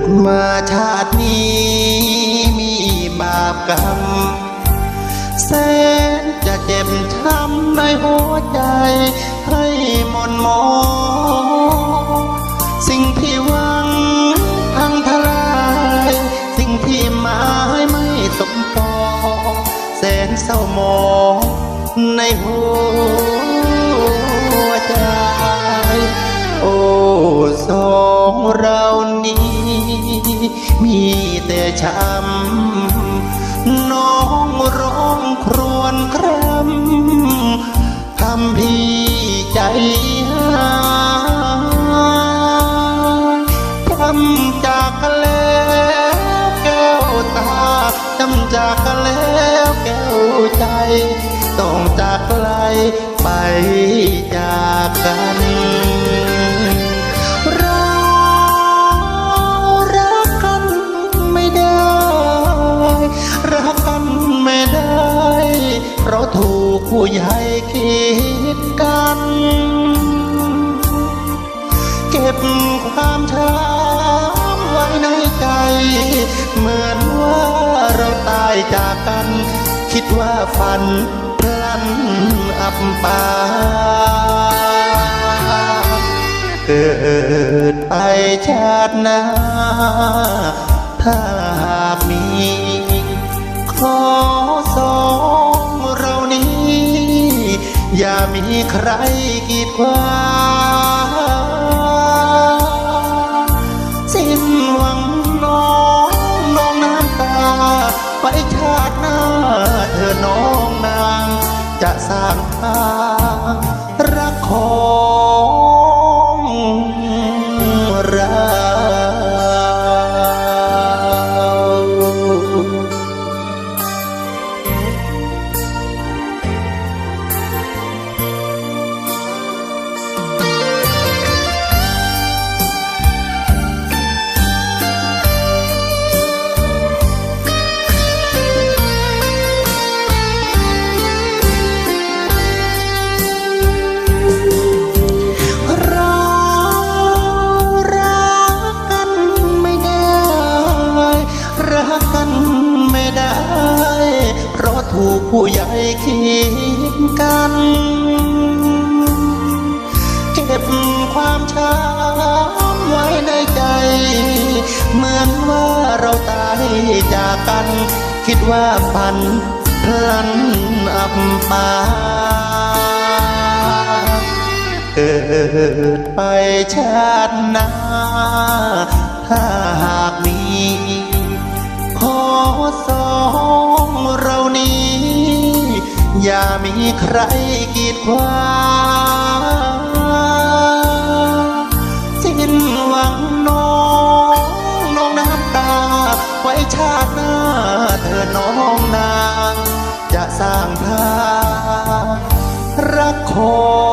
ดมาชาตินี้มีบาปกรรมแสนจะเจ็บช้ำในหัวใจให้หมนหมอสิ่งที่หวังพังทลาย สิ่งที่หมายไม่สมปองแสนเศร้าหมองในหัวใจ โอ้สองเรา มีแต่ช้ำน้องร้องครวญครำทำพี่ใจหายทำจากแล้วแก้วตาทำจากแล้วแก้วใจ ต้องจากไกลไปจากกัน ผู้ใหญ่คิดกัน เก็บความช้ำไว้ในใจ เหมือนว่าเราตายจากกัน คิดว่าฝันพลันอับปางเกิดไปชาติหน้าถ้าหากมี มีใครกีดขวางสิ้นหวังน้องน้องน้ำตา ไปชาติหน้าเธอน้องนาง จะสร้างทางรักของ ถูกผู้ใหญ่คิดกัน เก็บความช้ำไว้ในใจ เหมือนว่าเราตายจากกัน คิดว่าฝันพลันอับปางเกิดไปชาติหน้า อย่ามีใครกีดขวางสิ้นหวังน้องน้องน้ำตา ไว้ชาติหน้าเธอน้องนาง จะสร้างทางรักของ